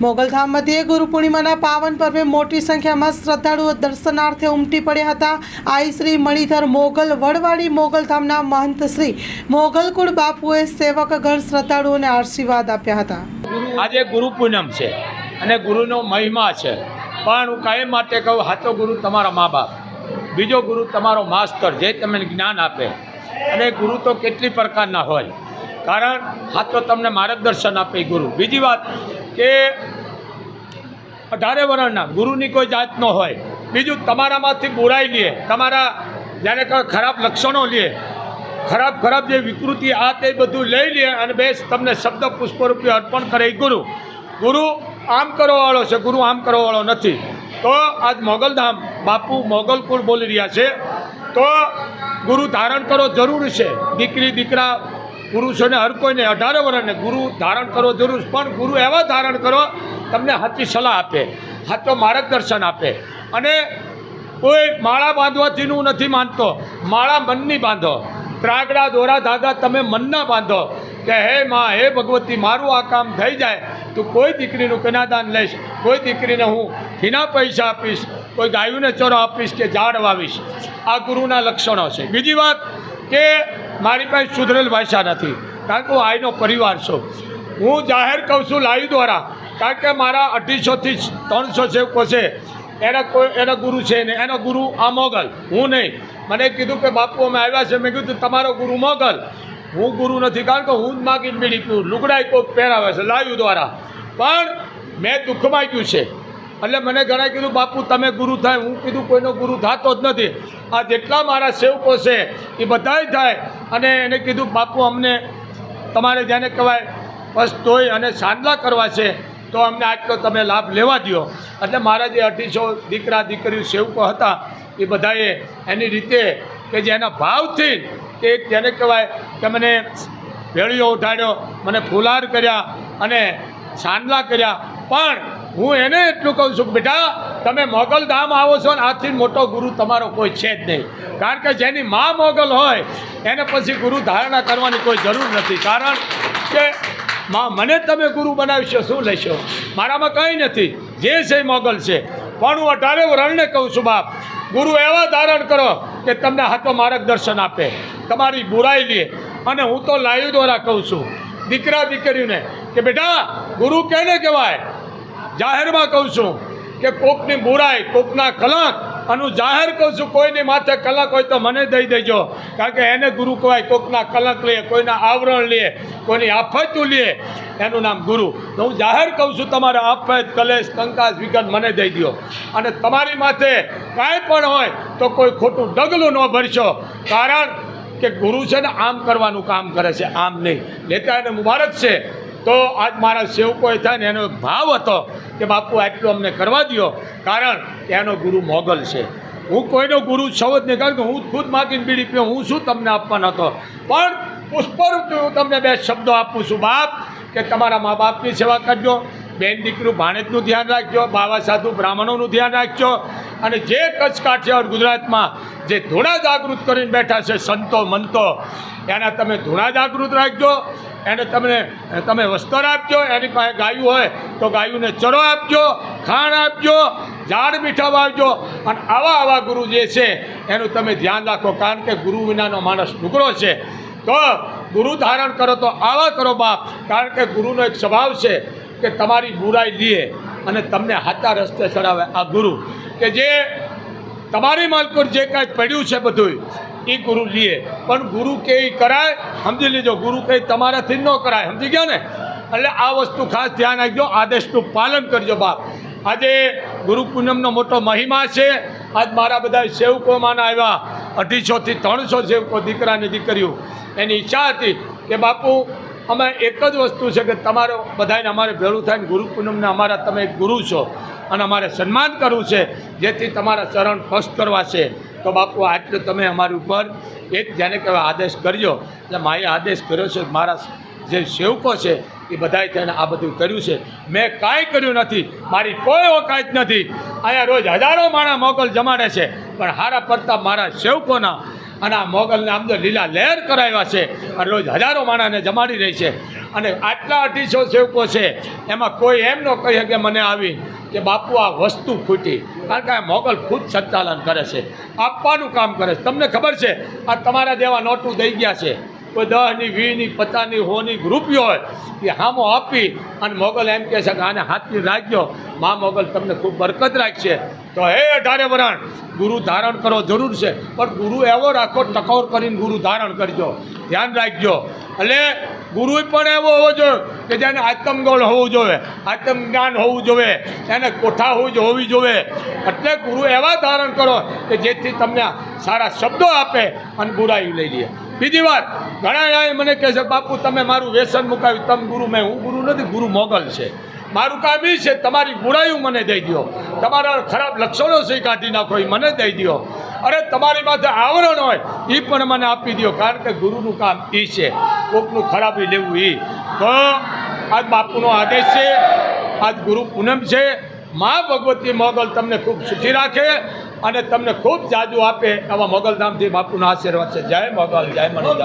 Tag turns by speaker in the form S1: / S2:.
S1: મોગલધામ મધ્યે ગુરુ પૂર્ણિમાના પાવન પર્વે મોટી સંખ્યામાં શ્રદ્ધાળુઓ દર્શનાર્થે ઉમટી પડ્યા હતા. આઈ શ્રી મણિધર મોગલ વડવાડી મોગલધામના મહંત શ્રી મોગલકુળ બાપુએ સેવકગણ શ્રદ્ધાળુઓને આશીર્વાદ આપ્યા હતા.
S2: આજે ગુરુ પૂનમ છે અને ગુરુનો મહિમા છે. પણ હું કાયમ માટે કહું હાચો ગુરુ તમારા મા બાપ બીજો ગુરુ તમારો માસ્તર, જે તમને જ્ઞાન આપે. અને ગુરુ તો કેટલી પ્રકારના હોય. કારણ હાચો તમને માર્ગદર્શન આપે ગુરુ. બીજી વાત કે અઢારે વર્ણના, ગુરુની કોઈ જાત ન હોય. બીજું, તમારામાંથી બુરાઈ લે, તમારા જ્યારે ખરાબ લક્ષણો લે, ખરાબ ખરાબ જે વિકૃતિ આ તે બધું લઈ લે અને બેસ, તમને શબ્દ પુષ્પરૂપે અર્પણ કરે ગુરુ. ગુરુ આમ કરવાવાળો છે, ગુરુ આમ કરવાવાળો નથી. તો આજ મોગલધામ, બાપુ મોગલકુળ બોલી રહ્યા છે. તો ગુરુ ધારણ કરો, જરૂર છે. દીકરી, દીકરા પુરુષોને હર કોઈને અઢારે વર્ષને ગુરુ ધારણ કરો જરૂર, પણ ગુરુ એવા ધારણ કરો, તમને સાચી સલાહ આપે, સાચો માર્ગદર્શન આપે. અને કોઈ માળા બાંધવાથી હું નથી માનતો, માળા મનની બાંધો. ત્રાગડા, દોરા, ધાગા તમે મનના બાંધો કે હે માં, હે ભગવતી, મારું આ કામ થઈ જાય, તું કોઈ દીકરીનું કન્યાદાન લઈશ, કોઈ દીકરીને હું ફીના પૈસા આપીશ, કોઈ ગાયુને ચોરો આપીશ કે ઝાડ વાવીશ. આ ગુરુના લક્ષણો છે. બીજી વાત કે મારી પાસે સુધરેલ ભાષા નથી. કારણ કે હું આઈનો પરિવાર છું. હું જાહેર કહું છું લાઈવ દ્વારા. કારણ કે મારા અઢીસોથી ત્રણસો સેવકો છે એના કોઈ, એના ગુરુ છે ને એનો ગુરુ આ મોગલ. હું નહીં. મને કીધું કે બાપુ, અમે આવ્યા છે મેં કીધું, તમારો ગુરુ મોગલ. હું ગુરુ નથી, કારણ કે હું જ માગીને બીડી પીવું. લુગડાઈ કોઈક પહેરાવે છે લાઈવ દ્વારા. પણ મેં દુઃખમાં ગયું છે. એટલે મને ઘણા કીધું, બાપુ, તમે ગુરુ થાય. હું કીધું, કોઈનો ગુરુ થતો જ નથી. આ જેટલા મારા સેવકો છે, એ બધા થાય. અને એને કીધું, બાપુ, અમને તમારે જેને કહેવાય, બસ તોય અને સાંદલા કરવા છે, તો અમને આટલો તમે લાભ લેવા દ્યો. એટલે મારા જે અઢીસો દીકરા, દીકરીઓ, સેવકો હતા, એ બધાએ એની રીતે કે જે એના ભાવથી કે જેને કહેવાય કે મને ભેળીઓ ઉઠાડ્યો, મને ફુલાર કર્યા અને સાંદલા કર્યા. પણ હું એને એટલું કહું છું, બેટા, તમે મોગલ ધામ આવો છો ને, આથી મોટો ગુરુ તમારો કોઈ છે જ નહીં. કારણ કે જેની મા મોગલ હોય, એને પછી ગુરુ ધારણા કરવાની કોઈ જરૂર નથી. કારણ કે માં, મને તમે ગુરુ બનાવશો શું લેશો? મારામાં કંઈ નથી. જે છે મોગલ છે. પણ હું અઢારે વરણને કહું છું, બાપ, ગુરુ એવા ધારણ કરો કે તમને હાથો માર્ગદર્શન આપે. તમારી બુરાઈ લે. અને હું તો લાઈવ દ્વારા કહું છું દીકરા દીકરીઓને કે, બેટા, ગુરુ કેને કહેવાય? જાહેરમાં કહું છું કે કોકની બુરાઈ, કોકના કલંક અને જાહેર કહું છું, કોઈની માથે કલાક હોય તો મને દઈ દેજો. કારણ કે એને ગુરુ કહેવાય, કોકના કલંક લે, કોઈના આવરણ લે, કોઈની આફતું લે, એનું નામ ગુરુ. તો હું જાહેર કહું છું, તમારે આફત, કલેશ કંકાસ વિઘન મને દઈ દો અને તમારી માથે કાંઈ પણ હોય તો કોઈ ખોટું ડગલું ન ભરશો. કારણ કે ગુરુ છે ને આમ કરવાનું કામ કરે છે, આમ નહીં. લેતા એને મુબારક છે. તો આજ મારા સેવકોએ થાય ને એનો ભાવ હતો કે બાપુ, આટલું અમને કરવા દ્યો. કારણ કે એનો ગુરુ મોગલ છે. હું કોઈનો ગુરુ છો જ નહીં, કારણ કે હું ખુદ માગીને બીડી પીયો હું શું તમને આપવાનો હતો? પણ પુષ્પરૂપ હું તમને બે શબ્દો આપું છું, બાપ, કે તમારા મા બાપની સેવા કરજો, બેન દીકરું ભાણેજનું ધ્યાન રાખજો, બાવા સાધુ બ્રાહ્મણોનું ધ્યાન રાખજો, અને જે કચ્છ કાઠિયાવાડ ગુજરાતમાં જે ધૂણા જાગૃત કરીને બેઠા છે, સંતો મંતો, એના તમે ધૂણા જાગૃત રાખજો એને તમને, તમે વસ્ત્ર આપજો, એની પાસે ગાયું હોય તો ગાયુંને ચરો આપજો, ખાણ આપજો, ઝાડ મીઠા વાવજો અને આવા આવા ગુરુ જે છે, એનું તમે ધ્યાન રાખો, કારણ કે ગુરુ વિનાનો માણસ ડુગરો છે. તો ગુરુ ધારણ કરો તો આવા કરો બાપ, કારણ કે ગુરુનો એક સ્વભાવ છે કે તમારી બુરાઈ લીએ અને તમને હાચા રસ્તે ચડાવે આ ગુરુ. કે જે તમારી માલ પર જે કાંઈ પડ્યું છે બધું એ ગુરુ લે પણ ગુરુ કે કરાય? સમજી લેજો, ગુરુ કે તમારાથી ન કરાય. સમજી ગયા ને? એટલે આ વસ્તુ ખાસ ધ્યાન રાખજો. આદેશનું પાલન કરજો બાપ. આજે ગુરુ પૂનમનો મોટો મહિમા છે. આજ મારા બધા સેવકોમાંના આવ્યા. અઢીસોથી ત્રણસો સેવકો દીકરાને દીકરીઓ. એની ઈચ્છા હતી કે બાપુ, અમે એક જ વસ્તુ છે કે તમારો બધાને અમારે ભેળું થાય ને ગુરુ પૂનમને અમારા તમે ગુરુ છો. અને અમારે સન્માન કરવું છે. જેથી તમારા ચરણ સ્પષ્ટ કરવા છે. તો બાપુ આટલું તમે અમારી ઉપર એક જેને કહેવાય આદેશ કરજો એટલે માએ આદેશ કર્યો છે, મારા જે સેવકો છે, એ બધાએ તેણે આ બધું કર્યું છે. મેં કાંઈ કર્યું નથી, મારી કોઈ ઓકાત નથી. અહીંયા રોજ હજારો માણસ મોકલ જમાડે છે, પણ હારા પડતા મારા સેવકોના અને આ મોગલને આમ તો લીલા લહેર કરાવ્યા છે. અને રોજ હજારો માણાને જમાડી રહી છે. અને આટલા અઢીસો સેવકો છે. એમાં કોઈ એમ ન કહી શકે મને આવી કે બાપુ, આ વસ્તુ ખૂટી. કારણ કે આ મોગલ ખુદ સંચાલન કરે છે. આપવાનું કામ કરે છે. તમને ખબર છે, આ તમારા જેવા નોટું દઈ ગયા છે. કોઈ દહની વીની પચાસની હોની રૂપિયો હોય એ હામો આપી અને મોગલ એમ કહે છે કે આને હાથની રાખજો. મા મોગલ તમને ખૂબ બરકત રાખશે. તો હે અઢારે વરાણ, ગુરુ ધારણ કરો જરૂર છે, પણ ગુરુ એવો રાખો, ટકોર કરીને ગુરુ ધારણ કરજો. ધ્યાન રાખજો. એટલે ગુરુ પણ એવો હોવો જોઈએ કે જેને આત્મગૌણ હોવું જોઈએ, આત્મજ્ઞાન હોવું જોઈએ, એને કોઠા હોવી હોવી જોઈએ. એટલે ગુરુ એવા ધારણ કરો કે જેથી તમને સારા શબ્દો આપે અને બુરાઈ લઈ લે. બીજી વાત ઘણા જણાએ મને કહે છે, બાપુ, તમે મારું વ્યસન મુકાવ્યું. તમે ગુરુ, મેં હું ગુરુ નથી, ગુરુ મોગલ છે. મારું કામ એ છે, તમારી બુરાઈઓ મને દઈ દો તમારા ખરાબ લક્ષણો છે કાઢી નાખો એ મને દઈ દો અરે, તમારી માથે આવરણ હોય એ પણ મને આપી દો કારણ કે ગુરુનું કામ એ છે. કોકનું ખરાબી લેવું એ તો આજ બાપુનો આદેશ છે, આજ ગુરુ પૂનમ છે. મા ભગવતી મોગલ તમને ખૂબ સુખી રાખે. અને તમને ખૂબ જાજુ આપે એવા મોગલધામથી બાપુના આશીર્વાદ છે જય મોગલ જય મોગલ.